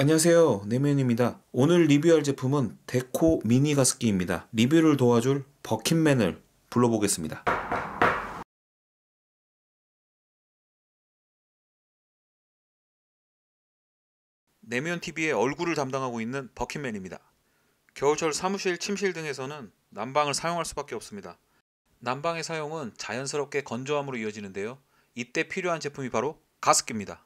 안녕하세요. 네면입니다. 오늘 리뷰할 제품은 데코 미니 가습기입니다. 리뷰를 도와줄 버킷맨을 불러보겠습니다. 내면TV의 얼굴을 담당하고 있는 버킷맨입니다. 겨울철 사무실, 침실 등에서는 난방을 사용할 수밖에 없습니다. 난방의 사용은 자연스럽게 건조함으로 이어지는데요. 이때 필요한 제품이 바로 가습기입니다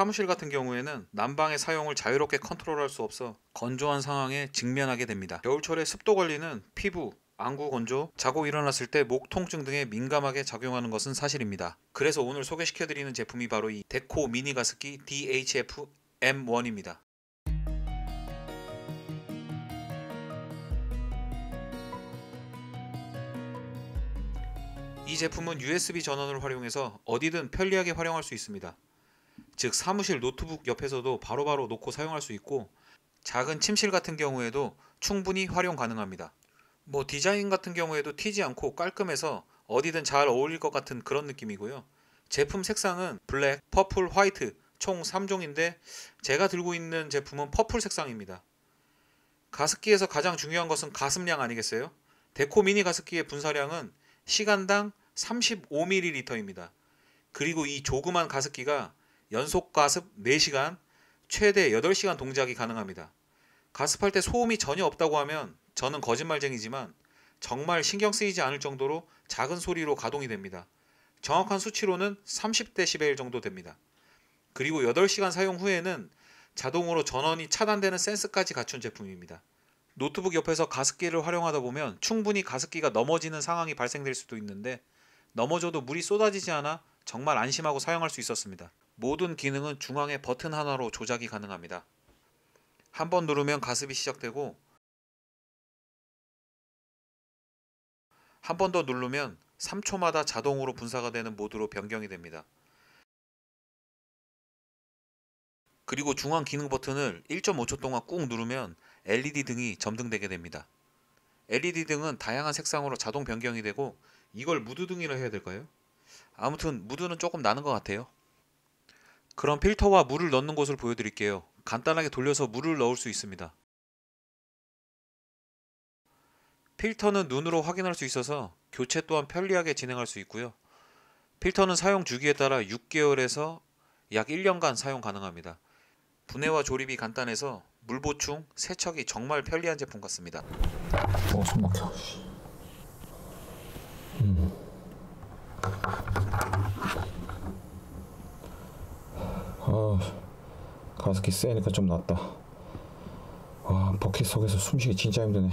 사무실 같은 경우에는 난방의 사용을 자유롭게 컨트롤할 수 없어 건조한 상황에 직면하게 됩니다. 겨울철에 습도 관리는 피부, 안구 건조, 자고 일어났을 때 목 통증 등에 민감하게 작용하는 것은 사실입니다. 그래서 오늘 소개시켜드리는 제품이 바로 이 데코 미니 가습기 DHF M1입니다. 이 제품은 USB 전원을 활용해서 어디든 편리하게 활용할 수 있습니다. 즉 사무실 노트북 옆에서도 바로 바로 놓고 사용할 수 있고 작은 침실 같은 경우에도 충분히 활용 가능합니다. 뭐 디자인 같은 경우에도 튀지 않고 깔끔해서 어디든 잘 어울릴 것 같은 그런 느낌이고요. 제품 색상은 블랙, 퍼플, 화이트 총 3종인데 제가 들고 있는 제품은 퍼플 색상입니다. 가습기에서 가장 중요한 것은 가습량 아니겠어요? 데코 미니 가습기의 분사량은 시간당 35ml입니다. 그리고 이 조그만 가습기가 연속 가습 4시간, 최대 8시간 동작이 가능합니다. 가습할 때 소음이 전혀 없다고 하면 저는 거짓말쟁이지만 정말 신경 쓰이지 않을 정도로 작은 소리로 가동이 됩니다. 정확한 수치로는 30dB 정도 됩니다. 그리고 8시간 사용 후에는 자동으로 전원이 차단되는 센스까지 갖춘 제품입니다. 노트북 옆에서 가습기를 활용하다 보면 충분히 가습기가 넘어지는 상황이 발생될 수도 있는데 넘어져도 물이 쏟아지지 않아 정말 안심하고 사용할 수 있었습니다. 모든 기능은 중앙에 버튼 하나로 조작이 가능합니다. 한 번 누르면 가습이 시작되고 한 번 더 누르면 3초마다 자동으로 분사가 되는 모드로 변경이 됩니다. 그리고 중앙 기능 버튼을 1.5초 동안 꾹 누르면 LED 등이 점등되게 됩니다. LED 등은 다양한 색상으로 자동 변경이 되고 이걸 무드 등이라 해야 될까요? 아무튼 무드는 조금 나는 것 같아요. 그럼 필터와 물을 넣는 곳을 보여드릴게요. 간단하게 돌려서 물을 넣을 수 있습니다. 필터는 눈으로 확인할 수 있어서 교체 또한 편리하게 진행할 수 있고요. 필터는 사용 주기에 따라 6개월에서 약 1년간 사용 가능합니다. 분해와 조립이 간단해서 물 보충, 세척이 정말 편리한 제품 같습니다. 어, 손 막혀. 음. 아, 가습기 세니까 좀 낫다. 와, 버킷 속에서 숨쉬기 진짜 힘드네.